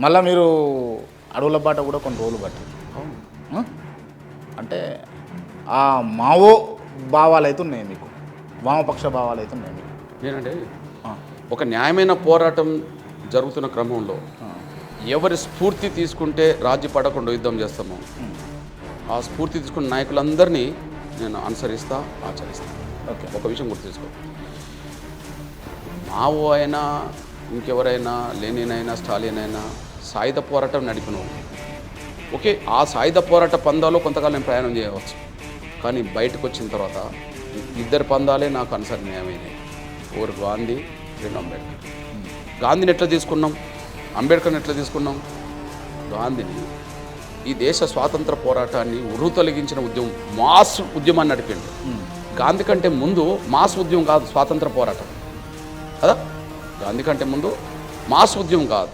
మళ్ళీ మీరు అడవుల బాట కూడా కొన్ని రోజులు పట్టింది? అంటే ఆ మావో భావాలు అయితే ఉన్నాయి మీకు. వామపక్ష భావాలు అయితే ఉన్నాయి మీకు. ఏంటంటే ఒక న్యాయమైన పోరాటం జరుగుతున్న క్రమంలో ఎవరి స్ఫూర్తి తీసుకుంటే రాజీ పడకుండా యుద్ధం చేస్తామో ఆ స్ఫూర్తి తీసుకున్న నాయకులందరినీ నేను అనుసరిస్తా ఆచరిస్తా. ఓకే. ఒక విషయం గుర్తు తీసుకో. మావో అయినా ఇంకెవరైనా లెనిన్ స్టాలిన్ అయినా సాయుధ పోరాటం నడిపిన ఓకే ఆ సాయుధ పోరాట పందాలో కొంతకాలం నేను ప్రయాణం చేయవచ్చు. కానీ బయటకు వచ్చిన తర్వాత ఇద్దరు పందాలే నాకు అనుసరణీయమైనవి ఒకరు గాంధీ రెండు అంబేద్కర్ గాంధీని ఎట్లా తీసుకున్నాం? అంబేద్కర్ని ఎట్లా తీసుకున్నాం? గాంధీని ఈ దేశ స్వాతంత్ర పోరాటాన్ని ఉరు తొలగించిన ఉద్యమం మాస్ ఉద్యమాన్ని నడిపిండు. గాంధీ కంటే ముందు మాస్ ఉద్యమం కాదు స్వాతంత్ర పోరాటం. కదా? అందుకంటే ముందు మాస్ ఉద్యమం కాదు